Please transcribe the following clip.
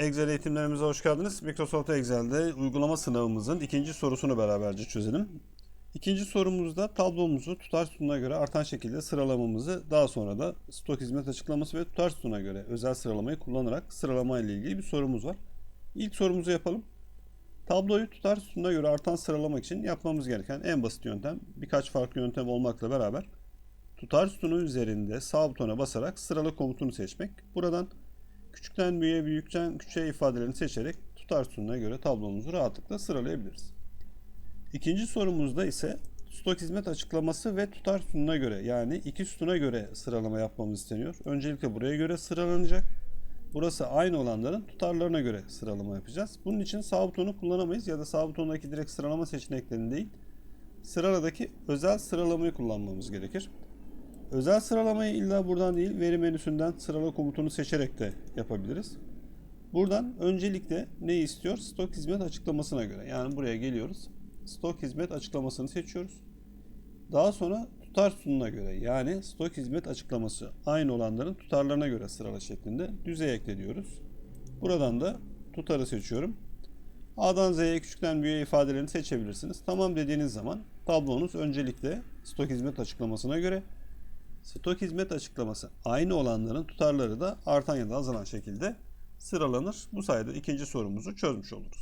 Excel eğitimlerimize hoş geldiniz. Microsoft Excel'de uygulama sınavımızın ikinci sorusunu beraberce çözelim. İkinci sorumuzda tablomuzu tutar sütununa göre artan şekilde sıralamamızı daha sonra da stok hizmet açıklaması ve tutar sütununa göre özel sıralamayı kullanarak sıralama ile ilgili bir sorumuz var. İlk sorumuzu yapalım. Tabloyu tutar sütununa göre artan sıralamak için yapmamız gereken en basit yöntem birkaç farklı yöntem olmakla beraber tutar sütunu üzerinde sağ butona basarak sırala komutunu seçmek. Buradan Küçükten büyüğe, büyükten küçüğe ifadelerini seçerek tutar sütununa göre tablomuzu rahatlıkla sıralayabiliriz. İkinci sorumuzda ise stok hizmet açıklaması ve tutar sütununa göre yani iki sütuna göre sıralama yapmamız isteniyor. Öncelikle buraya göre sıralanacak. Burası aynı olanların tutarlarına göre sıralama yapacağız. Bunun için sağ butonu kullanamayız ya da sağ butondaki direkt sıralama seçeneklerini değil, sıraladaki özel sıralamayı kullanmamız gerekir. Özel sıralamayı illa buradan değil veri menüsünden sırala komutunu seçerek de yapabiliriz. Buradan öncelikle ne istiyor? Stok hizmet açıklamasına göre. Yani buraya geliyoruz. Stok hizmet açıklamasını seçiyoruz. Daha sonra tutar sütununa göre yani stok hizmet açıklaması aynı olanların tutarlarına göre sırala şeklinde düzey ekle diyoruz. Buradan da tutarı seçiyorum. A'dan Z'ye küçükten büyüğe ifadelerini seçebilirsiniz. Tamam dediğiniz zaman tablonuz öncelikle stok hizmet açıklamasına göre Stok hizmet açıklaması aynı olanların tutarları da artan ya da azalan şekilde sıralanır. Bu sayede ikinci sorumuzu çözmüş oluruz.